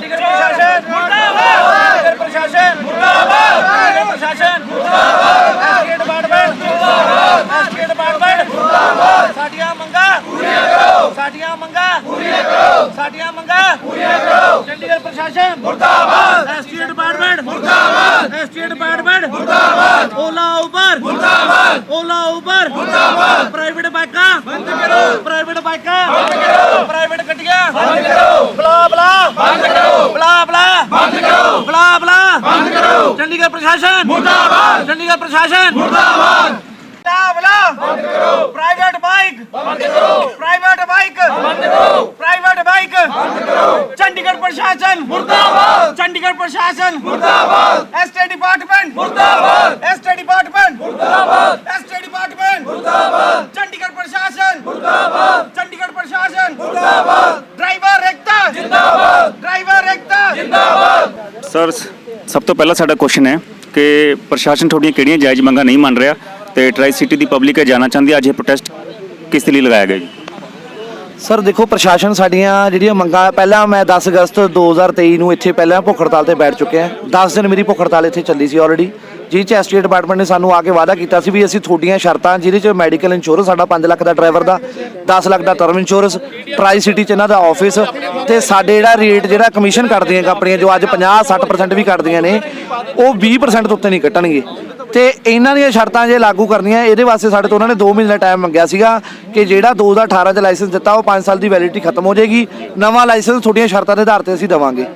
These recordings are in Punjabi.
ਪ੍ਰਸ਼ਾਸਨ ਮੁਰਦਾਬਾਦ ਨਗਰ ਪ੍ਰਸ਼ਾਸਨ ਮੁਰਦਾਬਾਦ ਨਗਰ ਪ੍ਰਸ਼ਾਸਨ ਮੁਰਦਾਬਾਦ ਐਸਕੇ ਡਿਪਾਰਟਮੈਂਟ ਮੁਰਦਾਬਾਦ ਐਸਕੇ ਡਿਪਾਰਟਮੈਂਟ ਮੁਰਦਾਬਾਦ, ਸਾਡੀਆਂ ਮੰਗਾਂ ਪੂਰੀਆਂ ਕਰੋ, ਸਾਡੀਆਂ ਮੰਗਾਂ ਪੂਰੀਆਂ ਕਰੋ, ਸਾਡੀਆਂ ਮੰਗਾਂ ਪੂਰੀਆਂ ਪ੍ਰਸ਼ਾਸਨ। ਮੁਰਦਾਬਾਦ। SK department. ਮੁਰਦਾਬਾਦ। SK department. ਮੁਰਦਾਬਾਦ। ਓਲਾ ਉਬਰ। ਮੁਰਦਾਬਾਦ। ਓਲਾ ਉਬਰ। ਮੁਰਦਾਬਾਦ। ਪ੍ਰਾਈਵੇਟ ਬਾਈਕਾਂ। ਬੰਦ ਕਰੋ। ਪ੍ਰਾਈਵੇਟ ਬਾਈਕਾਂ। ਬੰਦ ਕਰੋ। ਪ੍ਰਾਈਵੇਟ ਗੱਡੀਆਂ। ਬੰਦ ਕਰੋ। ਬਲਾ ਬਲਾ। ਬੰਦ ਕਰੋ। ਬਲਾ ਬਲਾ। ਬੰਦ ਕਰੋ। ਬਲਾ ਬਲਾ। ਬੰਦ ਕਰੋ। ਚੰਡੀਗੜ੍ਹ ਪ੍ਰਸ਼ਾਸਨ। ਮੁਰਦਾਬਾਦ। ਚੰਡੀਗੜ੍ਹ ਪ੍ਰਸ਼ਾਸਨ। ਮੁਰਦਾਬਾਦ। ਬਲਾ ਬਲਾ। ਬੰਦ ਕਰੋ। Private bike. ਬੰਦ ਕਰੋ। Private bike. ਬੰਦ ਕਰੋ। ਬੰਦ ਕਰੋ ਚੰਡੀਗੜ੍ਹ ਪ੍ਰਸ਼ਾਸਨ ਮੁਰਦਾਬਾਦ ਚੰਡੀਗੜ੍ਹ ਪ੍ਰਸ਼ਾਸਨ ਮੁਰਦਾਬਾਦ ਐਸਟੀ ਡਿਪਾਰਟਮੈਂਟ ਮੁਰਦਾਬਾਦ ਐਸਟੀ ਡਿਪਾਰਟਮੈਂਟ ਮੁਰਦਾਬਾਦ ਐਸਟੀ ਡਿਪਾਰਟਮੈਂਟ ਮੁਰਦਾਬਾਦ ਚੰਡੀਗੜ੍ਹ ਪ੍ਰਸ਼ਾਸਨ ਮੁਰਦਾਬਾਦ ਚੰਡੀਗੜ੍ਹ ਪ੍ਰਸ਼ਾਸਨ ਮੁਰਦਾਬਾਦ ਡਰਾਈਵਰ ਏਕਤਾ ਜਿੰਦਾਬਾਦ ਡਰਾਈਵਰ ਏਕਤਾ ਜਿੰਦਾਬਾਦ ਸਰ ਸਭ ਤੋਂ ਪਹਿਲਾਂ ਸਾਡਾ ਕੁਐਸਚਨ ਹੈ ਕਿ ਪ੍ਰਸ਼ਾਸਨ ਤੁਹਾਡੀਆਂ ਕਿਹੜੀਆਂ ਜਾਇਜ਼ ਮੰਗਾਂ ਨਹੀਂ ਮੰਨ ਰਿਹਾ ਤੇ ਟਰਾਈ ਸਿਟੀ ਦੀ ਪਬਲਿਕ ਇਹ ਜਾਣਨਾ ਚਾਹੁੰਦੀ ਹੈ ਅੱਜ ਇਹ ਪ੍ਰੋਟੈਸਟ ਕਿਸ ਲਈ ਲਗਾਇਆ ਗਿਆ ਜੀ ਸਰ, ਦੇਖੋ, ਪ੍ਰਸ਼ਾਸਨ ਸਾਡੀਆਂ ਜਿਹੜੀਆਂ ਮੰਗਾਂ, ਪਹਿਲਾਂ ਮੈਂ 10 ਅਗਸਤ 2023 ਨੂੰ ਇੱਥੇ ਪਹਿਲਾਂ ਭੁੱਖ ਹੜਤਾਲ ਤੇ ਬੈਠ ਚੁੱਕਿਆ। 10 ਦਿਨ ਮੇਰੀ ਭੁੱਖ ਹੜਤਾਲ ਇੱਥੇ ਚੱਲੀ ਸੀ ਆਲਰੇਡੀ ਜਿਹਦੇ ਚ ਐਸਟੀ ਡਿਪਾਰਟਮੈਂਟ ਨੇ ਸਾਨੂੰ ਆ ਕੇ ਵਾਅਦਾ ਕੀਤਾ ਸੀ ਵੀ ਅਸੀਂ ਤੁਹਾਡੀਆਂ ਸ਼ਰਤਾਂ, ਜਿਹਦੇ ਚ ਮੈਡੀਕਲ ਇੰਸ਼ੋਰੈਂਸ ਸਾਡਾ 5 ਲੱਖ ਦਾ ਡਰਾਈਵਰ ਦਾ 10 ਲੱਖ ਦਾ ਟਰਮ ਇੰਸ਼ੋਰੈਂਸ ਟਰਾਈ ਸਿਟੀ ਚ ਇਹਨਾਂ ਦਾ ਆਫਿਸ ਤੇ ਸਾਡੇ ਜਿਹੜਾ ਰੇਟ ਜਿਹੜਾ ਕਮਿਸ਼ਨ ਕੱਟਦੀਆਂ ਕੰਪਨੀਆਂ, ਜੋ ਅੱਜ 50 60% ਵੀ ਕੱਟਦੀਆਂ ਨੇ, ਉਹ 20% ਤੋਂ ਉੱਤੇ ਨਹੀਂ ਕੱਟਣਗੇ ਤੇ ਇਹਨਾਂ ਦੀਆਂ ਸ਼ਰਤਾਂ ਜੇ ਲਾਗੂ ਕਰਨੀਆਂ, ਇਹਦੇ ਵਾਸਤੇ ਸਾਡੇ ਤੋਂ ਉਹਨਾਂ ਨੇ 2 ਮਹੀਨੇ ਦਾ ਟਾਈਮ ਮੰਗਿਆ ਸੀਗਾ ਕਿ ਜਿਹੜਾ 2018 ਚ ਲਾਇਸੈਂਸ ਦਿੱਤਾ, ਉਹ 5 ਸਾਲ ਦੀ ਵੈਲਿਡਿਟੀ ਖਤਮ ਹੋ ਜਾਏਗੀ। ਨਵਾਂ ਲਾਇਸੈਂਸ ਤੁਹਾਡੀਆਂ ਸ਼ਰਤਾਂ ਦੇ ਆਧਾਰ ਤੇ ਅਸੀਂ ਦੇਵਾਂਗੇ।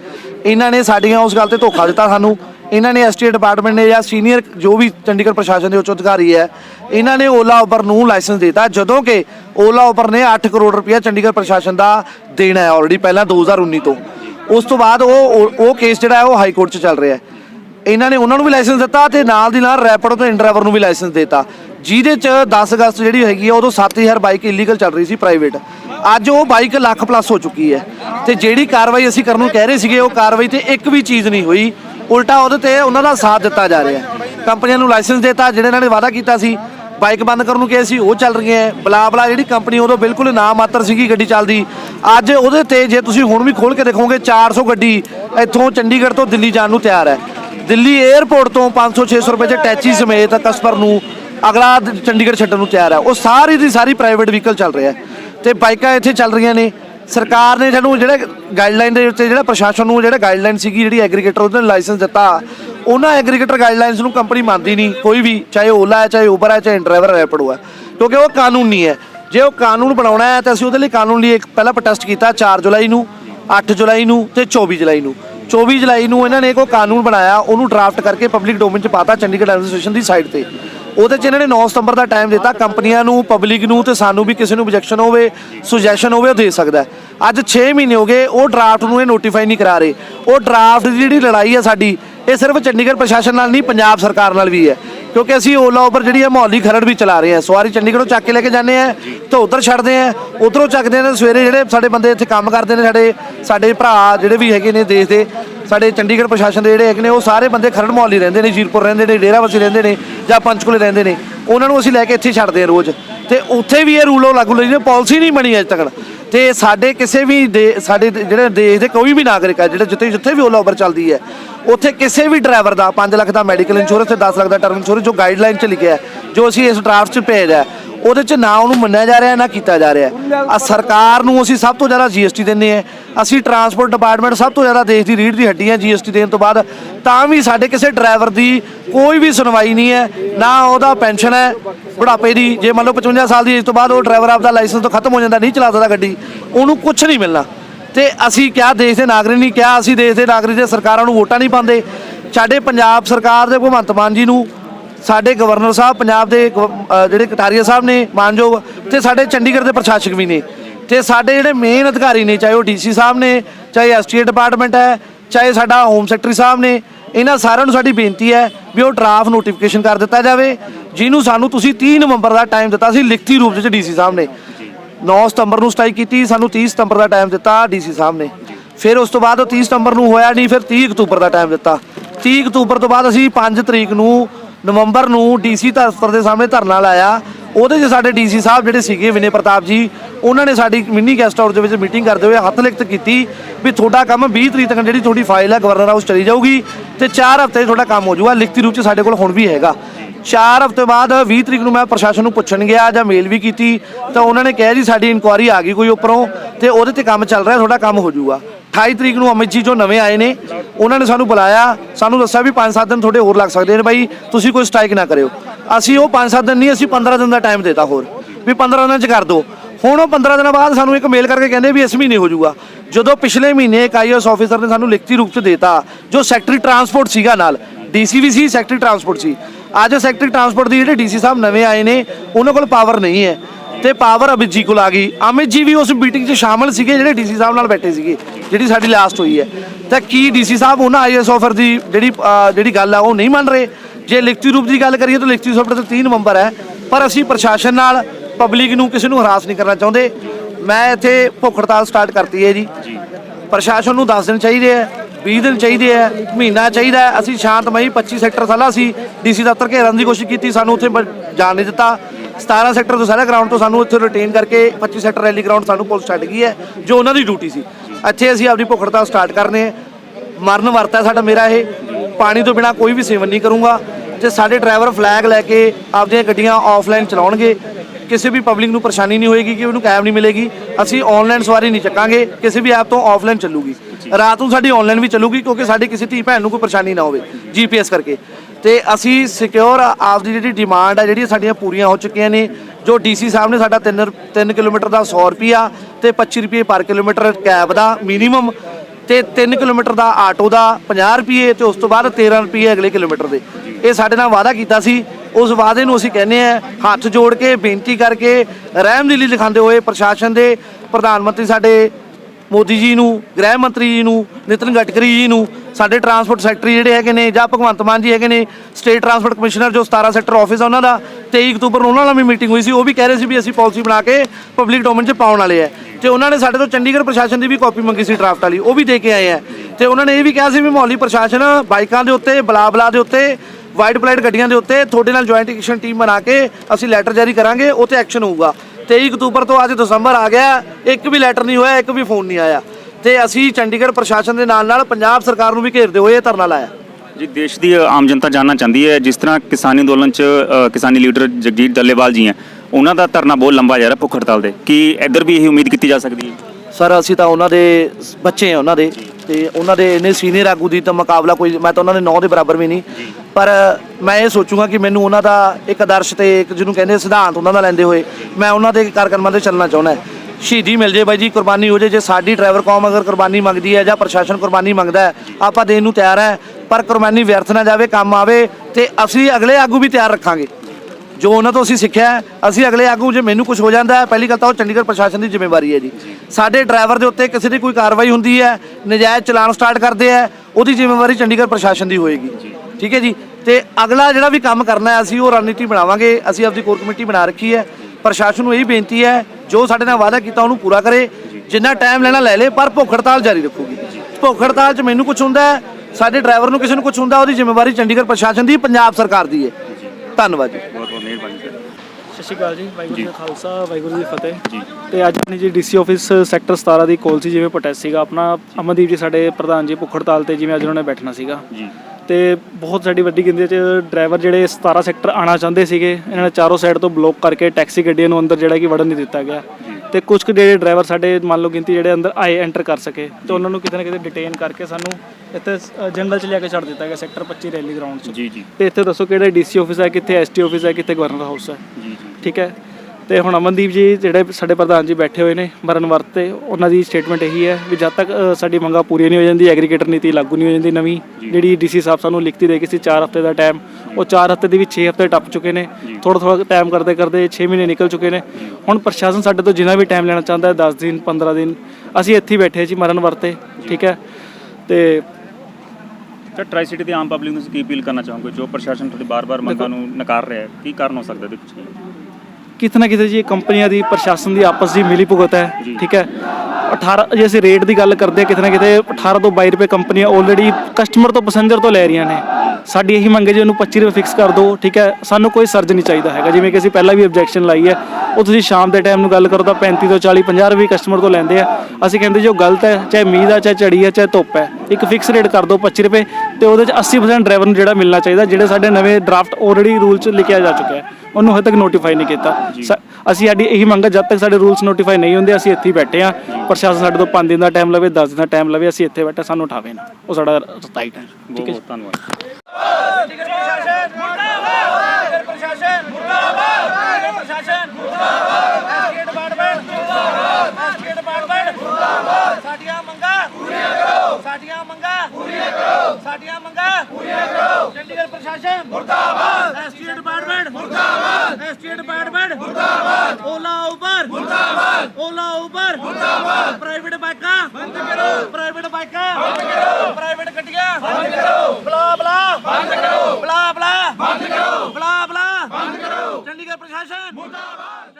ਇਹਨਾਂ ਨੇ ਸਾਡੀਆਂ ਉਸ ਗੱਲ ਤੇ ਧੋਖਾ ਦਿੱਤਾ ਸਾਨੂੰ। ਇਹਨਾਂ ਨੇ ਐਸਟੀ ਡਿਪਾਰਟਮੈਂਟ ਨੇ ਜਾਂ ਸੀਨੀਅਰ ਜੋ ਵੀ ਚੰਡੀਗੜ੍ਹ ਪ੍ਰਸ਼ਾਸਨ ਦੇ ਉੱਚ ਅਧਿਕਾਰੀ ਹੈ, ਇਹਨਾਂ ਨੇ ਓਲਾ ਉਬਰ ਨੂੰ ਲਾਇਸੈਂਸ ਦਿੱਤਾ, ਜਦੋਂ ਕਿ ਓਲਾ ਉਬਰ ਨੇ 8 ਕਰੋੜ ਰੁਪਇਆ ਚੰਡੀਗੜ੍ਹ ਪ੍ਰਸ਼ਾਸਨ ਦਾ ਦੇਣਾ ਹੈ ਆਲਰੇਡੀ ਪਹਿਲਾਂ 2019 ਤੋਂ। ਉਸ ਤੋਂ ਬਾਅਦ ਉਹ, ਉਹ- ਉਹ ਕੇਸ ਜਿਹੜਾ ਹੈ ਉਹ ਹਾਈ ਕੋਰਟ 'ਚ ਚੱਲ ਰਿਹਾ ਹੈ। ਇਹਨਾਂ ਨੇ ਉਹਨਾਂ ਨੂੰ ਵੀ ਲਾਇਸੈਂਸ ਦਿੱਤਾ ਤੇ ਨਾਲ ਦੀ ਨਾਲ ਰੈਪਿਡੋ ਤੇ ਇੰਡਰਾਈਵਰ ਨੂੰ ਵੀ ਲਾਇਸੈਂਸ ਦਿੱਤਾ। ਜਿਹਦੇ ਚ 10 ਅਗਸਤ ਜਿਹੜੀ ਹੈਗੀ ਆ, ਉਦੋਂ 7000 ਬਾਈਕ ਇਲੀਗਲ ਚੱਲ ਰਹੀ ਸੀ ਪ੍ਰਾਈਵੇਟ ਅੱਜ ਉਹ ਬਾਈਕ ਲੱਖ ਪਲੱਸ ਹੋ ਚੁੱਕੀ ਹੈ। ਤੇ ਜਿਹੜੀ ਕਾਰਵਾਈ ਅਸੀਂ ਕਰਨ ਨੂੰ ਕਹਿ ਰਹੇ ਸੀਗੇ, ਉਹ ਕਾਰਵਾਈ ਤੇ ਇੱਕ ਵੀ ਚੀਜ਼ ਨਹੀਂ ਹੋਈ। ਉਲਟਾ ਉਹਦੇ ਤੇ ਉਹਨਾਂ ਦਾ ਸਾਥ ਦਿੱਤਾ ਜਾ ਰਿਹਾ ਕੰਪਨੀਆਂ ਨੂੰ ਲਾਇਸੈਂਸ ਦਿੱਤਾ, ਜਿਹੜੇ ਇਹਨਾਂ ਨੇ ਵਾਅਦਾ ਕੀਤਾ ਸੀ, ਬਾਈਕ ਬੰਦ ਕਰਨ ਨੂੰ ਕਿਹਾ ਸੀ, ਉਹ ਚੱਲ ਰਹੀਆਂ ਹੈ। ਬਲਾ ਬਲਾ ਜਿਹੜੀ ਕੰਪਨੀ ਉਦੋਂ ਬਿਲਕੁਲ ਨਾ ਮਾਤਰ ਸੀਗੀ ਗੱਡੀ ਚੱਲਦੀ। ਅੱਜ ਉਹਦੇ ਤੇ ਜੇ ਤੁਸੀਂ ਹੁਣ ਵੀ ਖੋਲ ਕੇ ਦੇਖੋਗੇ 400 ਗੱਡੀ ਇੱਥੋਂ ਚੰਡੀਗੜ੍ਹ ਤੋਂ ਦਿੱਲੀ ਜਾਣ ਨੂੰ ਤਿਆਰ ਹੈ। ਦਿੱਲੀ 에ਅਰਪੋਰਟ ਤੋਂ 500 600 ਰੁਪਏ ਚ ਟੈਚੀ ਸਮੇਤ ਕਸਬਰ ਨੂੰ ਅਗਲਾ ਚੰਡੀਗੜ੍ਹ ਛੱਡਣ ਨੂੰ ਤਿਆਰ ਹੈ। ਉਹ ਸਾਰੀ ਦੀ ਸਾਰੀ ਪ੍ਰਾਈਵੇਟ ਵਹੀਕਲ ਚੱਲ ਰਿਹਾ ਹੈ। ਤੇ ਬਾਈਕਾਂ ਇੱਥੇ ਚੱਲ ਰਹੀਆਂ ਨੇ। ਸਰਕਾਰ ਨੇ ਸਾਨੂੰ ਜਿਹੜੇ ਗਾਈਡਲਾਈਨ ਦੇ ਉੱਤੇ ਜਿਹੜਾ ਪ੍ਰਸ਼ਾਸਨ ਨੂੰ ਜਿਹੜਾ ਗਾਈਡਲਾਈਨ ਸੀਗੀ, ਜਿਹੜੀ ਐਗਰੀਗੇਟਰ ਉਹਦੇ ਲਾਇਸੈਂਸ ਦਿੱਤਾ, ਉਹਨਾਂ ਐਗਰੀਗੇਟਰ ਗਾਈਡਲਾਈਨਸ ਨੂੰ ਕੰਪਨੀ ਮੰਨਦੀ ਨਹੀਂ, ਕੋਈ ਵੀ, ਚਾਹੇ ਓਲਾ ਹੈ, ਚਾਹੇ ਉਬਰ ਹੈ, ਚਾਹੇ ਡਰਾਈਵਰ ਰੈਪਿਡੋ ਹੈ, ਕਿਉਂਕਿ ਉਹ ਕਾਨੂੰਨ ਨਹੀਂ ਹੈ। ਜੇ ਉਹ ਕਾਨੂੰਨ ਬਣਾਉਣਾ ਹੈ, ਤਾਂ ਅਸੀਂ ਉਹਦੇ ਲਈ ਕਾਨੂੰਨ ਲਈ ਇੱਕ ਪਹਿਲਾ ਪ੍ਰੋਟੈਸਟ ਕੀਤਾ 4 ਜੁਲਾਈ ਨੂੰ 8 ਜੁਲਾਈ ਨੂੰ ਤੇ 24 ਜੁਲਾਈ ਨੂੰ। 24 ਜੁਲਾਈ ਨੂੰ ਇਹਨਾਂ ਨੇ ਇੱਕ ਉਹ ਕਾਨੂੰਨ ਬਣਾਇਆ, ਉਹਨੂੰ ਡਰਾਫਟ ਕਰਕੇ ਪਬਲਿਕ ਡੋਮੇਨ 'ਚ ਪਾਤਾ, ਚੰਡੀਗੜ੍ਹ ਐਡਮਿਨਿਸਟ੍ਰੇਸ਼ਨ ਦੀ ਸਾਈਟ ਤੇ। ਉਹਦੇ 'ਚ ਇਹਨਾਂ ਨੇ 9 ਸਤੰਬਰ ਦਾ ਟਾਈਮ ਦਿੱਤਾ, ਕੰਪਨੀਆਂ ਨੂੰ ਪਬਲਿਕ ਨੂੰ ਤੇ ਸਾਨੂੰ ਵੀ ਕਿਸੇ ਨੂੰ ਆਬਜੈਕਸ਼ਨ ਹੋਵੇ ਸੁਜੈਸ਼ਨ ਹੋਵੇ, ਉਹ ਦੇ ਸਕਦਾ ਅੱਜ 6 ਮਹੀਨੇ ਹੋ ਗਏ, ਉਹ ਡਰਾਫਟ ਨੂੰ ਇਹ ਨੋਟੀਫਾਈ ਨਹੀਂ ਕਰਾ ਰਹੇ। ਉਹ ਡਰਾਫਟ ਦੀ ਜਿਹੜੀ ਲੜਾਈ ਹੈ ਸਾਡੀ, ਇਹ ਸਿਰਫ ਚੰਡੀਗੜ੍ਹ ਪ੍ਰਸ਼ਾਸਨ ਨਾਲ ਨਹੀਂ, ਪੰਜਾਬ ਸਰਕਾਰ ਨਾਲ ਵੀ ਹੈ। ਕਿਉਂਕਿ ਅਸੀਂ ਓਲਾ ਉਬਰ ਜਿਹੜੀ ਹੈ ਮੌਲੀ ਖਰੜ ਵੀ ਚਲਾ ਰਹੇ ਹਾਂ। ਸਵਾਰੀ ਚੰਡੀਗੜ੍ਹੋਂ ਚੱਕ ਕੇ ਲੈ ਕੇ ਜਾਂਦੇ ਆ ਤਾਂ ਉਧਰ ਛੱਡਦੇ ਆ ਉਧਰੋਂ ਚੱਕਦੇ ਨੇ ਸਵੇਰੇ ਜਿਹੜੇ ਸਾਡੇ ਬੰਦੇ ਇੱਥੇ ਕੰਮ ਕਰਦੇ ਨੇ, ਸਾਡੇ ਸਾਡੇ ਭਰਾ ਜਿਹੜੇ ਵੀ ਹੈਗੇ ਨੇ ਦੇਸ਼ ਦੇ ਸਾਡੇ ਚੰਡੀਗੜ੍ਹ ਪ੍ਰਸ਼ਾਸਨ ਦੇ ਜਿਹੜੇ ਹੈਗੇ ਨੇ, ਉਹ ਸਾਰੇ ਬੰਦੇ ਖਰੜ ਮੌਲੀ ਰਹਿੰਦੇ ਨੇ, ਜੀਰਪੁਰ ਰਹਿੰਦੇ ਨੇ, ਡੇਰਾਬੱਸੀ ਰਹਿੰਦੇ ਨੇ ਜਾਂ ਪੰਚਕੂਲੇ ਰਹਿੰਦੇ ਨੇ। ਉਹਨਾਂ ਨੂੰ ਅਸੀਂ ਲੈ ਕੇ ਇੱਥੇ ਛੱਡਦੇ ਹਾਂ ਰੋਜ਼। ਤੇ ਉੱਥੇ ਵੀ ਇਹ ਰੂਲ ਲਾਗੂ ਲਈ ਨੇ, ਪਾਲਿਸੀ ਨਹੀਂ ਬਣੀ ਅਜੇ ਤੱਕ। ਤੇ ਸਾਡੇ ਕਿਸੇ ਵੀ ਦੇ, ਸਾਡੇ ਜਿਹੜੇ ਦੇਸ਼ ਦੇ ਕੋਈ ਵੀ ਨਾਗਰਿਕ ਹੈ ਜਿਹੜੇ ਜਿੱਥੇ ਜਿੱਥੇ ਵੀ ਓਲਾ ਉਬਰ ਚੱਲਦੀ ਹੈ, ਉੱਥੇ ਕਿਸੇ ਵੀ ਡਰਾਈਵਰ ਦਾ 5 ਲੱਖ ਦਾ ਮੈਡੀਕਲ ਇੰਸ਼ੋਰੈਂਸ ਤੇ 10 ਲੱਖ ਦਾ ਟਰਮ ਇੰਸ਼ੋਰੈਂਸ ਜੋ ਗਾਈਡਲਾਈਨ 'ਚ ਲਿਖਿਆ ਜੋ ਅਸੀਂ ਇਸ ਡਰਾਫਟ 'ਚ ਭੇਜਿਆ ਉਹਦੇ 'ਚ ਨਾ ਉਹਨੂੰ ਮੰਨਿਆ ਜਾ ਰਿਹਾ, ਨਾ ਕੀਤਾ ਜਾ ਰਿਹਾ। ਆ ਸਰਕਾਰ ਨੂੰ ਅਸੀਂ ਸਭ ਤੋਂ ਜ਼ਿਆਦਾ ਜੀਐਸਟੀ ਦਿੰਦੇ ਆ ਅਸੀਂ ਟਰਾਂਸਪੋਰਟ ਡਿਪਾਰਟਮੈਂਟ ਸਭ ਤੋਂ ਜ਼ਿਆਦਾ ਦੇਸ਼ ਦੀ ਰੀੜ ਦੀ ਹੱਡੀ ਹੈ ਜੀਐਸਟੀ ਦੇਣ ਤੋਂ ਬਾਅਦ। ਤਾਂ ਵੀ ਸਾਡੇ ਕਿਸੇ ਡਰਾਈਵਰ ਦੀ ਕੋਈ ਵੀ ਸੁਣਵਾਈ ਨਹੀਂ ਹੈ, ਨਾ ਉਹਦਾ ਪੈਨਸ਼ਨ ਹੈ, ਬੁਢਾਪੇ ਦੀ। ਜੇ ਮੰਨ ਲਓ 55 ਸਾਲ ਦੀ ਏਜ ਤੋਂ ਬਾਅਦ ਉਹ ਡਰਾਈਵਰ ਆਪਦਾ ਲਾਇਸੈਂਸ ਤੋਂ ਖਤਮ ਹੋ ਜਾਂਦਾ, ਨਹੀਂ ਚਲਾ ਸਕਦਾ ਗੱਡੀ, ਉਹਨੂੰ ਕੁਝ ਨਹੀਂ ਮਿਲਣਾ। ਤੇ ਅਸੀਂ ਕਿਹਾ ਦੇਸ਼ ਦੇ ਨਾਗਰਿਕ ਨਹੀਂ ਕਿਹਾ, ਅਸੀਂ ਦੇਸ਼ ਦੇ ਨਾਗਰਿਕ ਦੇ ਸਰਕਾਰਾਂ ਨੂੰ ਵੋਟਾਂ ਨਹੀਂ ਪਾਉਂਦੇ। ਸਾਡੇ ਪੰਜਾਬ ਸਰਕਾਰ ਦੇ ਭਗਵੰਤ ਮਾਨ ਜੀ ਨੂੰ ਸਾਡੇ ਗਵਰਨਰ ਸਾਹਿਬ, ਪੰਜਾਬ ਦੇ ਗਵ- ਜਿਹੜੇ ਕਟਾਰੀਆ ਸਾਹਿਬ ਨੇ, ਮਾਨਯੋਗ, ਤੇ ਸਾਡੇ ਚੰਡੀਗੜ੍ਹ ਦੇ ਪ੍ਰਸ਼ਾਸਕ ਵੀ ਨੇ। ਤੇ ਸਾਡੇ ਜਿਹੜੇ ਮੇਨ ਅਧਿਕਾਰੀ ਨੇ, ਚਾਹੇ ਉਹ ਡੀਸੀ ਸਾਹਿਬ ਨੇ, ਚਾਹੇ ਐਸਟੀਏ ਡਿਪਾਰਟਮੈਂਟ ਹੈ, ਚਾਹੇ ਸਾਡਾ ਹੋਮ ਸੈਕਟਰੀ ਸਾਹਿਬ ਨੇ, ਇਹਨਾਂ ਸਾਰਿਆਂ ਨੂੰ ਸਾਡੀ ਬੇਨਤੀ ਹੈ ਵੀ ਉਹ ਡਰਾਫਟ ਨੋਟੀਫਿਕੇਸ਼ਨ ਕਰ ਦਿੱਤਾ ਜਾਵੇ, ਜਿਹਨੂੰ ਸਾਨੂੰ ਤੁਸੀਂ 30 ਨਵੰਬਰ ਦਾ ਟਾਈਮ ਦਿੱਤਾ ਸੀ, ਲਿਖਤੀ ਰੂਪ ਵਿੱਚ ਡੀਸੀ ਸਾਹਿਬ ਨੇ। 9 ਸਤੰਬਰ ਨੂੰ ਸਟਾਈ ਕੀਤੀ, ਸਾਨੂੰ 30 ਸਤੰਬਰ ਦਾ ਟਾਈਮ ਦਿੱਤਾ ਡੀਸੀ ਸਾਹਿਬ ਨੇ। ਫਿਰ ਉਸ ਤੋਂ ਬਾਅਦ ਉਹ 30 ਸਤੰਬਰ ਨੂੰ ਹੋਇਆ ਨਹੀਂ, ਫਿਰ 30 ਅਕਤੂਬਰ ਦਾ ਟਾਈਮ ਦਿੱਤਾ। 30 ਅਕਤੂਬਰ ਤੋਂ ਬਾਅਦ ਅਸੀਂ 5 ਤਰੀਕ ਨੂੰ ਨਵੰਬਰ ਨੂੰ ਡੀਸੀ ਦਫ਼ਤਰ ਦੇ ਸਾਹਮਣੇ ਧਰਨਾ ਲਾਇਆ। ਉਹਦੇ 'ਚ ਸਾਡੇ ਡੀਸੀ ਸਾਹਿਬ ਜਿਹੜੇ ਸੀਗੇ ਵਿਨੇ ਪ੍ਰਤਾਪ ਜੀ, ਉਹਨਾਂ ਨੇ ਸਾਡੀ ਮਿੰਨੀ ਗੈਸਟ ਹਾਊਸ ਦੇ ਵਿੱਚ ਮੀਟਿੰਗ ਕਰਦੇ ਹੋਏ ਹੱਥ ਲਿਖਤ ਕੀਤੀ ਵੀ ਤੁਹਾਡਾ ਕੰਮ 20 ਤਰੀਕ ਤੱਕ ਜਿਹੜੀ ਤੁਹਾਡੀ ਫਾਈਲ ਹੈ ਗਵਰਨਰ ਹਾਊਸ ਚਲੀ ਜਾਊਗੀ ਤੇ 4 ਹਫ਼ਤੇ ਤੁਹਾਡਾ ਕੰਮ ਹੋ ਜਾਊਗਾ। ਲਿਖਤੀ ਰੂਪ 'ਚ ਸਾਡੇ ਕੋਲ ਹੁਣ ਵੀ ਹੈਗਾ। 4 ਹਫ਼ਤੇ ਬਾਅਦ 20 ਤਰੀਕ ਨੂੰ ਮੈਂ ਪ੍ਰਸ਼ਾਸਨ ਨੂੰ ਪੁੱਛਣ ਗਿਆ ਜਾਂ ਮੇਲ ਵੀ ਕੀਤੀ ਤਾਂ ਉਹਨਾਂ ਨੇ ਕਿਹਾ ਜੀ ਸਾਡੀ ਇਨਕੁਆਰੀ ਆ ਗਈ ਕੋਈ ਉੱਪਰੋਂ ਤੇ ਉਹਦੇ ਤੇ ਕੰਮ ਚੱਲ ਰਿਹਾ, ਤੁਹਾਡਾ ਕੰਮ ਹੋ ਜਾਊਗਾ। 28 ਤਰੀਕ ਨੂੰ ਅਮਿਤ ਜੀ ਜੋ ਨਵੇਂ ਆਏ ਨੇ, ਉਹਨਾਂ ਨੇ ਸਾਨੂੰ ਬੁਲਾਇਆ, ਸਾਨੂੰ ਦੱਸਿਆ ਵੀ 5-7 ਦਿਨ ਤੁਹਾਡੇ ਹੋਰ ਲੱਗ ਸਕਦੇ ਨੇ ਬਾਈ, ਤੁਸੀਂ ਕੋਈ ਸਟ੍ਰਾਈਕ ਨਾ ਕਰਿਓ। ਅਸੀਂ ਉਹ 5-7 ਦਿਨ ਨਹੀਂ, ਅਸੀਂ 15 ਦਿਨ ਦਾ ਟਾਈਮ ਦਿੱਤਾ ਹੋਰ, ਵੀ 15 ਦਿਨਾਂ ਚ ਕਰ ਦਿਓ। ਹੁਣ ਉਹ 15 ਦਿਨਾਂ ਬਾਅਦ ਸਾਨੂੰ ਇੱਕ ਮੇਲ ਕਰਕੇ ਕਹਿੰਦੇ ਵੀ ਇਸ ਮਹੀਨੇ ਹੋ ਜਾਊਗਾ। ਜਦੋਂ ਪਿਛਲੇ ਮਹੀਨੇ ਇੱਕ ਆਈਐਸ ਆਫੀਸਰ ਨੇ ਸਾਨੂੰ ਲਿਖਤੀ ਰੂਪ ਚ ਦਿੱਤਾ, ਜੋ ਸੈਕਟਰੀ ਟਰਾਂਸਪੋਰਟ ਸੀਗਾ ਨਾਲ ਡੀਸੀ ਵੀ ਸੀ ਸੈਕਟਰੀ ਟਰਾਂਸਪੋਰਟ ਸੀ। ਅੱਜ ਸੈਕਟਰੀ ਟਰਾਂਸਪੋਰਟ ਦੀ ਜਿਹੜੇ ਡੀਸੀ ਸਾਹਿਬ ਨਵੇਂ ਆਏ ਨੇ, ਉਹਨਾਂ ਕੋਲ ਪਾਵਰ ਨਹੀਂ ਹੈ। ਤੇ ਪਾਵਰ ਅਮਿਤ ਜੀ ਕੋਲ ਆ ਗਈ। ਅਮਿਤ ਜੀ ਵੀ ਉਸ ਮੀਟਿੰਗ 'ਚ ਸ਼ਾਮਲ ਸੀਗੇ, ਜਿਹੜੇ ਡੀਸੀ ਸਾਹਿਬ ਨਾਲ ਬੈਠੇ ਸੀਗੇ, ਜਿਹੜੀ ਸਾਡੀ ਲਾਸਟ ਹੋਈ ਹੈ। ਤਾਂ ਕੀ ਡੀਸੀ ਸਾਹਿਬ ਉਹਨਾਂ ਆਈਐਸ ਆਫਰ ਦੀ ਜਿਹੜੀ ਜਿਹੜੀ ਗੱਲ ਆ, ਉਹ ਨਹੀਂ ਮੰਨ ਰਹੇ? ਜੇ ਲਿਖਤੀ ਰੂਪ ਦੀ ਗੱਲ ਕਰੀਏ ਤਾਂ ਲਿਖਤੀ ਰੂਪ ਤੇ 3 ਨਵੰਬਰ ਹੈ। ਪਰ ਅਸੀਂ ਪ੍ਰਸ਼ਾਸਨ ਨਾਲ ਪਬਲਿਕ ਨੂੰ ਕਿਸੇ ਨੂੰ ਹਰਾਸ ਨਹੀਂ ਕਰਨਾ ਚਾਹੁੰਦੇ। ਮੈਂ ਇੱਥੇ ਭੁੱਖ ਹੜਤਾਲ ਸਟਾਰਟ ਕਰਤੀ ਹੈ ਜੀ। ਪ੍ਰਸ਼ਾਸਨ ਨੂੰ 10 ਦਿਨ ਚਾਹੀਦੇ ਆ 20 ਦਿਨ ਚਾਹੀਦੇ ਆ ਮਹੀਨਾ ਚਾਹੀਦਾ ਅਸੀਂ ਸ਼ਾਂਤਮਈ 25 ਸੈਕਟਰ ਸਾਲਾ ਸੀ। ਡੀਸੀ ਦਫ਼ਤਰ ਘੇਰਨ ਦੀ ਕੋਸ਼ਿਸ਼ ਕੀਤੀ, ਸਾਨੂੰ ਉੱਥੇ ਬ- ਜਾਣ ਨਹੀਂ ਦਿੱਤਾ। 17 ਸੈਕਟਰ ਤੋਂ ਸਾਰਾ ਗਰਾਊਂਡ ਤੋਂ ਸਾਨੂੰ ਉੱਥੇ ਰਿਟੇਨ ਕਰਕੇ 25 ਸੈਕਟਰ ਰੈਲੀ ਗਰਾਊਂਡ ਸਾਨੂੰ ਪੁਲਿਸ ਛੱਡ ਗਈ ਹੈ, ਜੋ ਉਹਨਾਂ ਦੀ ਡਿਊਟੀ ਸੀ। ਇੱਥੇ ਅਸੀਂ ਆਪਣੀ ਭੁੱਖ ਹੜਤਾਲ ਸਟਾਰਟ ਕਰਨੇ ਮਰਨ ਵਰਤਾ ਸਾਡਾ ਮੇਰਾ ਇਹ। ਪਾਣੀ ਤੋਂ ਬਿਨਾ ਕੋਈ ਵੀ ਸੇਵਨ ਨਹੀਂ ਕਰੂੰਗਾ। ਤੇ ਸਾਡੇ ਡਰਾਈਵਰ ਫਲੈਗ ਲੈ ਕੇ ਆਪਦੀਆਂ ਗੱਡੀਆਂ ਆਫਲਾਈਨ ਚਲਾਉਣਗੇ, ਕਿਸੇ ਵੀ ਪਬਲਿਕ ਨੂੰ ਪਰੇਸ਼ਾਨੀ ਨਹੀਂ ਹੋਏਗੀ ਕਿ ਉਹਨੂੰ ਕੈਬ ਨਹੀਂ ਮਿਲੇਗੀ। ਅਸੀਂ ਆਨਲਾਈਨ ਸਵਾਰੀ ਨਹੀਂ ਚੱਕਾਂਗੇ, ਕਿਸੇ ਵੀ ਐਪ ਤੋਂ ਆਫਲਾਈਨ ਚੱਲੂਗੀ। ਰਾਤ ਨੂੰ ਸਾਡੀ ਆਨਲਾਈਨ ਵੀ ਚੱਲੂਗੀ ਕਿਉਂਕਿ ਸਾਡੀ ਕਿਸੇ ਧੀ ਭੈਣ ਨੂੰ ਕੋਈ ਪਰੇਸ਼ਾਨੀ ਨਾ ਹੋਵੇ ਜੀਪੀਐਸ ਕਰਕੇ। ਤੇ ਅਸੀਂ ਸਿਕਿਉਰ ਆਪਦੀ ਜਿਹੜੀ ਡਿਮਾਂਡ ਆ, ਜਿਹੜੀਆਂ ਸਾਡੀਆਂ ਪੂਰੀਆਂ ਹੋ ਚੁੱਕੀਆਂ ਨੇ, ਜੋ ਡੀਸੀ ਸਾਹਿਬ ਨੇ ਸਾਡਾ 3 3 ਕਿਲੋਮੀਟਰ ਦਾ 100 ਰੁਪਿਆ ਤੇ 25 ਰੁਪਏ ਪਰ ਕਿਲੋਮੀਟਰ ਕੈਬ ਦਾ ਮਿਨੀਮਮ ਤੇ 3 ਕਿਲੋਮੀਟਰ ਦਾ ਆਟੋ ਦਾ 50 ਰੁਪਏ ਤੇ ਉਸ ਤੋਂ ਬਾਅਦ 13 ਰੁਪਏ ਅਗਲੇ ਕਿਲੋਮੀਟਰ ਦੇ। ਇਹ ਸਾਡੇ ਨਾਲ ਵਾਅਦਾ ਕੀਤਾ ਸੀ। ਉਸ ਵਾਅਦੇ ਨੂੰ ਅਸੀਂ ਕਹਿੰਦੇ ਆ ਹੱਥ ਜੋੜ ਕੇ, ਬੇਨਤੀ ਕਰਕੇ ਰਹਿਮਦਿਲੀ ਲਿਖਾਉਂਦੇ ਹੋਏ ਪ੍ਰਸ਼ਾਸਨ ਦੇ ਪ੍ਰਧਾਨ ਮੰਤਰੀ ਸਾਡੇ ਮੋਦੀ ਜੀ ਨੂੰ, ਗ੍ਰਹਿ ਮੰਤਰੀ ਜੀ ਨੂੰ, ਨਿਤਨ ਗਡਕਰੀ ਜੀ ਨੂੰ, ਸਾਡੇ ਟਰਾਂਸਪੋਰਟ ਸੈਕਟਰੀ ਜਿਹੜੇ ਹੈਗੇ ਨੇ ਜਾਂ ਭਗਵੰਤ ਮਾਨ ਜੀ ਹੈਗੇ ਨੇ, ਸਟੇਟ ਟਰਾਂਸਪੋਰਟ ਕਮਿਸ਼ਨਰ ਜੋ 17 ਸੈਕਟਰ ਆਫਿਸ ਆ ਉਹਨਾਂ ਦਾ 23 ਅਕਤੂਬਰ ਨੂੰ ਉਹਨਾਂ ਨਾਲ ਵੀ ਮੀਟਿੰਗ ਹੋਈ ਸੀ, ਉਹ ਵੀ ਕਹਿ ਰਹੇ ਸੀ ਵੀ ਅਸੀਂ ਪਾਲਿਸੀ ਬਣਾ ਕੇ ਪਬਲਿਕ ਡੋਮੇਨ 'ਚ ਪਾਉਣ ਵਾਲੇ ਆ। ਤੇ ਉਹਨਾਂ ਨੇ ਸਾਡੇ ਤੋਂ ਚੰਡੀਗੜ੍ਹ ਪ੍ਰਸ਼ਾਸਨ ਦੀ ਵੀ ਕਾਪੀ ਮੰਗੀ ਸੀ ਡਰਾਫਟ ਵਾਲੀ, ਉਹ ਵੀ ਦੇ ਕੇ ਆਏ ਆ। ਤੇ ਉਹਨਾਂ ਨੇ ਇਹ ਵੀ ਕਿਹਾ ਸੀ ਵੀ ਮੌਲੀ ਪ੍ਰਸ਼ਾਸਨ ਬਾਈਕਾਂ ਦੇ ਉੱਤੇ, ਬਲਾ ਬਲਾ ਦੇ ਉੱਤੇ ਵਾਈਟ ਪਲਾਈਟ ਗੱਡੀਆਂ ਦੇ ਉੱਤੇ ਤੁਹਾਡੇ ਨਾਲ ਜੁਆਇੰਟ ਐਕਸ਼ਨ ਟੀਮ ਬਣਾ ਕੇ ਅਸੀਂ ਲੈਟਰ ਜਾਰੀ ਕਰਾਂਗੇ ਉਹ ਤੇ ਐਕਸ਼ਨ ਹੋਊਗਾ। 23 ਅਕਤੂਬਰ ਤੋਂ ਅੱਜ ਦਸੰਬਰ ਆ ਗਿਆ ਇੱਕ ਵੀ ਲੈਟਰ ਨਹੀਂ ਹੋਇਆ ਇੱਕ ਵੀ ਫੋਨ ਨਹੀਂ ਆਇਆ। ਤੇ ਅਸੀਂ ਚੰਡੀਗੜ੍ਹ ਪ੍ਰਸ਼ਾਸਨ ਦੇ ਨਾਲ ਨਾਲ ਪੰਜਾਬ ਸਰਕਾਰ ਨੂੰ ਵੀ ਘੇਰਦੇ ਹੋਏ ਇਹ ਧਰਨਾ ਲਾਇਆ। ਜੀ ਦੇਸ਼ ਦੀ ਆਮ ਜਨਤਾ ਜਾਨਣਾ ਚਾਹੁੰਦੀ ਹੈ ਜਿਸ ਤਰ੍ਹਾਂ ਕਿਸਾਨੀ ਅੰਦੋਲਨ ਚ ਅ, ਕਿਸਾਨੀ ਲੀਡਰ ਜਗਜੀਤ ਡੱਲੇਵਾਲ ਜੀ ਹੈ ਉਹਨਾਂ ਦਾ ਧਰਨਾ ਬਹੁਤ ਲੰਬਾ ਜਾ ਰਿਹਾ ਭੁੱਖ ਹੜਤਾਲ ਦੇ ਕੀ ਇੱਧਰ ਵੀ ਇਹ ਉਮੀਦ ਕੀਤੀ ਜਾ ਸਕਦੀ ਹੈ? ਸਰ ਅਸੀਂ ਤਾਂ ਉਹਨਾਂ ਦੇ ਸ- ਬੱਚੇ ਆ ਉਹਨਾਂ ਦੇ ਤੇ ਉਹਨਾਂ ਦੇ ਇੰਨੇ ਸੀਨੀਅਰ ਆਗੂ ਦੀ ਤਾਂ ਮੁਕਾਬਲਾ ਕੋਈ ਮੈਂ ਤਾਂ ਉਹਨਾਂ ਦੇ ਨਾਂ ਦੇ ਬਰਾਬਰ ਵੀ ਨਹੀਂ। ਪਰ ਮੈਂ ਇਹ ਸੋਚੂਗਾ ਕਿ ਮੈਨੂੰ ਉਹਨਾਂ ਦਾ ਇੱਕ ਆਦਰਸ਼ ਤੇ ਇੱਕ ਜਿਹਨੂੰ ਕਹਿੰਦੇ ਸਿਧਾਂਤ ਉਹਨਾਂ ਦਾ ਲੈਂਦੇ ਹੋਏ ਮੈਂ ਉਹਨਾਂ ਦੇ ਕਾਰਕਰਮਾਂ ਤੇ ਚੱਲਣਾ ਚਾਹੁੰਦਾ ਸ਼ਹੀਦੀ ਮਿਲ ਜੇ ਬਾਈ ਜੀ, ਕੁਰਬਾਨੀ ਹੋ ਜੇ ਜੇ ਸਾਡੀ ਡਰਾਈਵਰ ਕੌਮ ਅਗਰ ਕੁਰਬਾਨੀ ਮੰਗਦੀ ਹੈ ਜਾਂ ਪ੍ਰਸ਼ਾਸਨ ਕੁਰਬਾਨੀ ਮੰਗਦਾ ਆਪਾਂ ਦੇਣ ਨੂੰ ਤਿਆਰ ਹੈ, ਪਰ ਕੁਰਬਾਨੀ ਵਿਅਰਥ ਨਾ ਜਾਵੇ, ਕੰਮ ਆਵੇ ਤੇ ਅਸੀਂ ਅਗਲੇ ਆਗੂ ਵੀ ਤਿਆਰ ਰੱਖਾਂਗੇ। ਜੋ ਉਹਨਾਂ ਤੋਂ ਅਸੀਂ ਸਿੱਖਿਆ ਅਸੀਂ ਅਗਲੇ ਆਗੂ ਜੇ ਮੈਨੂੰ ਕੁਝ ਹੋ ਜਾਂਦਾ ਹੈ, ਪਹਿਲੀ ਗੱਲ ਤਾਂ ਉਹ ਚੰਡੀਗੜ੍ਹ ਪ੍ਰਸ਼ਾਸਨ ਦੀ ਜ਼ਿੰਮੇਵਾਰੀ ਹੈ ਜੀ। ਸਾਡੇ ਡਰਾਈਵਰ ਦੇ ਉੱਤੇ ਕਿਸੇ ਦੀ ਕੋਈ ਕਾਰਵਾਈ ਹੁੰਦੀ ਹੈ, ਨਜਾਇਜ਼ ਚਲਾਨ ਸਟਾਰਟ ਕਰਦੇ ਆ ਉਹਦੀ ਜ਼ਿੰਮੇਵਾਰੀ ਚੰਡੀਗੜ੍ਹ ਪ੍ਰਸ਼ਾਸਨ ਦੀ ਹੋਏਗੀ। ਠੀਕ ਹੈ ਜੀ? ਤੇ ਅਗਲਾ ਜਿਹੜਾ ਵੀ ਕੰਮ ਕਰਨਾ ਹੈ ਅਸੀਂ ਉਹ ਰਣਨੀਤੀ ਬਣਾਵਾਂਗੇ। ਅਸੀਂ ਆਪਦੀ ਕੋਰ ਕਮੇਟੀ ਬਣਾ ਰੱਖੀ ਹੈ। ਪ੍ਰਸ਼ਾਸਨ ਨੂੰ ਇਹ ਬੇਨਤੀ ਹੈ ਜੋ ਸਾਡੇ ਨਾਲ ਵਾਅਦਾ ਕੀਤਾ ਉਹਨੂੰ ਪੂਰਾ ਕਰੇ। ਜਿੰਨਾ ਟਾਈਮ ਲੈਣਾ ਲੈ ਲੇ ਪਰ ਭੁੱਖ ਹੜਤਾਲ ਜਾਰੀ ਰੱਖੂਗੀ। ਭੁੱਖ ਹੜਤਾਲ 'ਚ ਮੈਨੂੰ ਕੁਝ ਹੁੰਦਾ ਸਾਡੇ ਡਰਾਈਵਰ ਨੂੰ ਕਿਸੇ ਨੂੰ ਕੁਝ ਹੁੰਦਾ ਉਹਦੀ ਜ਼ਿੰਮੇਵਾਰੀ ਚੰਡੀਗੜ੍ਹ ਪ੍ਰਸ਼ਾਸਨ ਦੀ ਪੰਜਾਬ ਸਰਕਾਰ ਦੀ ਹੈ। ਧੰਨਵਾਦ ਜੀ। ਬਹੁਤ ਬਹੁਤ ਮਿਹਰਬਾਨੀ ਸਰ। ਸਤਿ ਸ਼੍ਰੀ ਅਕਾਲ ਜੀ ਵਾਹਿਗੁਰੂ ਜੀ। ਖਾਲਸਾ ਵਾਹਿਗੁਰੂ ਜੀ ਫਤਿਹ। ਤੇ ਅੱਜ ਆਪਣੀ ਜੀ ਡੀਸੀ ਆਫਿਸ ਸੈਕਟਰ 17 ਦੀ ਕੋਲ ਸੀ ਜਿਵੇਂ ਪ੍ਰੋਟੈਸਟ ਸੀਗਾ ਆਪਣਾ ਅਮਨਦੀਪ ਜੀ ਸਾਡੇ ਪ੍ਰਧਾਨ ਜੀ ਭੁੱਖ ਹੜਤਾਲ ਤੇ ਜਿਵੇਂ ਅੱਜ ਉਹਨਾਂ ਨੇ ਬੈਠਣਾ ਸੀਗਾ। ਜੀ। ਤੇ ਬਹੁਤ ਸਾਡੀ ਵੱਡੀ ਗਿਣਤੀ 'ਚ ਡਰਾਈਵਰ ਜਿਹੜੇ 17 ਸੈਕਟਰ ਆਣਾ ਚਾਹੁੰਦੇ ਸੀਗੇ ਇਹਨਾਂ ਨੇ ਚਾਰੋਂ ਸਾਈਡ ਤੋਂ ਬਲੌਕ ਕਰਕੇ ਟੈਕਸੀ ਗੱਡੀਆਂ ਨੂੰ ਅੰਦਰ ਜਿਹੜਾ ਕਿ ਵੜਨ ਨਹੀਂ ਦਿੱਤਾ ਗਿਆ। ਤੇ ਕੁਝ ਕੁ ਜਿਹੜੇ ਡਰਾਈਵਰ ਸਾਡੇ ਮੰਨ ਲਓ ਗਿਣਤੀ ਜਿਹੜੇ ਅੰਦਰ ਆਏ ਐਂਟਰ ਕਰ ਸਕੇ ਤੇ ਉਹਨਾਂ ਨੂੰ ਕਿਤੇ ਨਾ ਕਿਤੇ ਡਿਟੇਨ ਕਰਕੇ ਸਾਨੂੰ ਇੱਥੇ ਅ, ਜੰਗਲ 'ਚ ਲਿਆ ਕੇ ਛੱਡ ਦਿੱਤਾ ਗਿਆ ਸੈਕਟਰ 25 ਰੈਲੀ ਗਰਾਊਂਡ 'ਚ। ਜੀ ਜੀ। ਤੇ ਇੱਥੇ ਦੱਸੋ ਕਿਹੜਾ ਡੀਸੀ ਆਫਿਸ ਹੈ ਕਿੱਥੇ ਐਸਟੀ ਆਫਿਸ ਹੈ ਕਿੱਥੇ ਗਵਰਨਰ ਹਾਊਸ ਹੈ। ਜੀ ਜੀ। ਠੀਕ ਹੈ। ਤੇ ਹੁਣ ਅਮਨਦੀਪ ਜੀ ਜਿਹੜੇ ਸਾਡੇ ਪ੍ਰਧਾਨ ਜੀ ਬੈਠੇ ਹੋਏ ਨੇ ਮਰਨ ਵਰਤ ਤੇ ਉਹਨਾਂ ਦੀ ਸਟੇਟਮੈਂਟ ਇਹੀ ਹੈ ਵੀ ਜਦ ਤੱਕ ਅ, ਸਾਡੀ ਮੰਗਾਂ ਪੂਰੀਆਂ ਨਹੀਂ ਹੋ ਜਾਂਦੀ ਐਗਰੀਗੇਟਰ ਨੀਤੀ ਲਾਗੂ ਨਹੀਂ ਹੋ ਜਾਂਦੀ ਨਵੀਂ ਜਿਹੜੀ ਡੀਸੀ ਸਾਹਿਬ ਸਾਨੂੰ ਲਿਖਤੀ ਦੇ ਗਈ ਸੀ 4 ਹਫ਼ਤੇ ਦਾ ਟਾਈਮ ਉਹ 4 ਹਫ਼ਤੇ ਦੇ ਵਿੱਚ 6 ਹਫ਼ਤੇ ਟੱਪ ਚੁੱਕੇ ਨੇ। ਥੋੜਾ ਥੋੜਾ ਟਾਈਮ ਕਰਦੇ ਕਰਦੇ 6 ਮਹੀਨੇ ਨਿਕਲ ਚੁੱਕੇ ਨੇ। ਹੁਣ ਪ੍ਰਸ਼ਾਸਨ ਸਾਡੇ ਤੋਂ ਜਿੰਨਾ ਵੀ ਟਾਈਮ ਲੈਣਾ ਚਾਹੁੰਦਾ ਹੈ 10 ਦਿਨ 15 ਦਿਨ ਅਸੀਂ ਇੱਥੇ ਹੀ ਬੈਠੇ ਜੀ ਮਰਨ ਵਰਤੇ ਠੀਕ ਹੈ? ਤੇ ਸਰ ਟਰਾਈ ਸਿਟੀ ਦੀ ਆਮ ਪਬਲਿਕ ਨੂੰ ਤੁਸੀਂ ਕੀ ਅਪੀਲ ਕਰਨਾ ਚਾਹੋਗੇ ਜੋ ਪ੍ਰਸ਼ਾਸਨ ਤੁਹਾਡੀ ਬਾਰ-ਬਾਰ ਮੰਗਾਂ ਨੂੰ ਨਕਾਰ ਰਿਹਾ ਹੈ? ਕੀ ਕਾਰਨ ਹੋ ਸਕਦਾ ਇਹਦੇ ਪਿੱਛੇ? ਕਿਤੇ ਨਾ ਕਿਤੇ ਜੀ ਇਹ ਕੰਪਨੀਆਂ ਦੀ ਪ੍ਰਸ਼ਾਸਨ ਦੀ ਆਪਸ ਦੀ ਮਿਲੀ ਭੁਗਤ ਹੈ ਠੀਕ ਹੈ। 18 ਜੇ ਅਸੀਂ ਰੇਟ ਦੀ ਗੱਲ ਕਰਦੇ ਹਾਂ ਕਿਤੇ ਨਾ ਕਿਤੇ 18 ਤੋਂ 22 ਰੁਪਏ ਕੰਪਨੀਆਂ ਆਲਰੇਡੀ ਕਸਟਮਰ ਤੋਂ ਪੈਸੇਂਜਰ ਤੋਂ ਲੈ ਰਹੀਆਂ ਨੇ। ਸਾਡੀ ਇਹੀ ਮੰਗ ਹੈ ਜੀ ਉਹਨੂੰ 25 ਰੁਪਏ ਫਿਕਸ ਕਰ ਦਿਓ ਠੀਕ ਹੈ? ਸਾਨੂੰ ਕੋਈ ਸਰਜ ਨਹੀਂ ਚਾਹੀਦਾ ਹੈਗਾ। ਜਿਵੇਂ ਕਿ ਅਸੀਂ ਪਹਿਲਾਂ ਵੀ ਆਬਜੈਕਸ਼ਨ ਲਾਈ ਹੈ ਉਹ ਤੁਸੀਂ ਸ਼ਾਮ ਦੇ ਟਾਈਮ ਨੂੰ ਗੱਲ ਕਰੋ ਤਾਂ 35 ਤੋਂ 40 50 ਰੁਪਏ ਕਸਟਮਰ ਤੋਂ ਲੈਂਦੇ ਆ। ਅਸੀਂ ਕਹਿੰਦੇ ਜੋ ਗਲਤ ਹੈ ਚਾਹੇ ਮੀਂਹ ਦਾ ਚਾਹੇ ਝੜੀ ਹੈ ਚਾਹੇ ਧੁੱਪ ਹੈ। ਇੱਕ ਫਿਕਸ ਰੇਟ ਕਰ ਦਿਓ 25 ਰੁਪਏ ਤੇ ਉਹਦੇ ਚ 80% ਡਰਾਈਵਰ ਨੂੰ ਜਿਹੜਾ ਮਿਲਣਾ ਚਾਹੀਦਾ ਜਿਹੜੇ ਸਾਡੇ ਨਵੇਂ ਡਰਾਫਟ ਆਲਰੇਡੀ ਰੂਲ ਚ ਲਿਖਿਆ ਜਾ ਚੁੱਕਿਆ ਹੈ। ਉਹਨੂੰ ਹਜੇ ਤੱਕ ਨੋਟੀਫਾਈ ਨਹੀਂ ਕੀਤਾ। ਅਸੀਂ ਸਾਡੀ ਇਹੀ ਮੰਗ ਹੈ ਜਦ ਤੱਕ ਸਾਡੇ ਰੂਲਸ ਨੋਟੀਫਾਈ ਨਹੀਂ ਹੁੰਦੇ ਅਸੀਂ ਇੱਥੇ ਹੀ ਬੈਠੇ ਆ ਪ੍ਰਸ਼ਾਸਨ ਸਾਡੇ ਤੋਂ 5 ਦਿਨ ਦਾ ਟਾਈਮ ਲਵੇ 10 ਦਿਨ ਦਾ ਟਾਈਮ ਲਵੇ ਅਸੀਂ ਇੱਥੇ ਬੈਠੇ ਸਾਨੂੰ ਉਠਾਵੇ ਨਾ। ਉਹ ਸਾਡਾ ਰਾਈਟ ਹੈ ਠੀਕ ਹੈ। ਧੰਨਵਾਦ। ਪ੍ਰਸ਼ਾਸਨ ਮੁਰਦਾਬਾਦ! ਪ੍ਰਸ਼ਾਸਨ ਮੁਰਦਾਬਾਦ! ਪ੍ਰਸ਼ਾਸਨ ਮੁਰਦਾਬਾਦ! ਕਰੋ। ਸਾਡੀਆਂ ਮੰਗਾਂ ਪੂਰੀਆਂ ਕਰੋ। ਚੰਡੀਗੜ੍ਹ ਪ੍ਰਸ਼ਾਸਨ ਮੁਰਦਾਬਾਦ। ਐਸਟੀ ਡਿਪਾਰਟਮੈਂਟ ਮੁਰਦਾਬਾਦ। ਐਸਟੀ ਡਿਪਾਰਟਮੈਂਟ ਮੁਰਦਾਬਾਦ। ਓਲਾ ਉਬਰ। ਮੁਰਦਾਬਾਦ। ਓਲਾ ਉਬਰ। ਮੁਰਦਾਬਾਦ। ਪ੍ਰਾਈਵੇਟ ਬਾਈਕਾਂ। ਬੰਦ ਕਰੋ। ਪ੍ਰਾਈਵੇਟ ਬਾਈਕਾਂ। ਬੰਦ ਕਰੋ। ਪ੍ਰਾਈਵੇਟ ਗੱਡੀਆਂ। ਬੰਦ ਕਰੋ। ਬਲਾ ਬਲਾ। ਬੰਦ ਕਰੋ। ਬਲਾ ਬਲਾ। ਬੰਦ ਕਰੋ। ਬਲਾ ਬਲਾ। ਬੰਦ ਕਰੋ। ਚੰਡੀਗੜ੍ਹ ਪ੍ਰਸ਼ਾਸਨ। ਮੁਰਦਾਬਾਦ।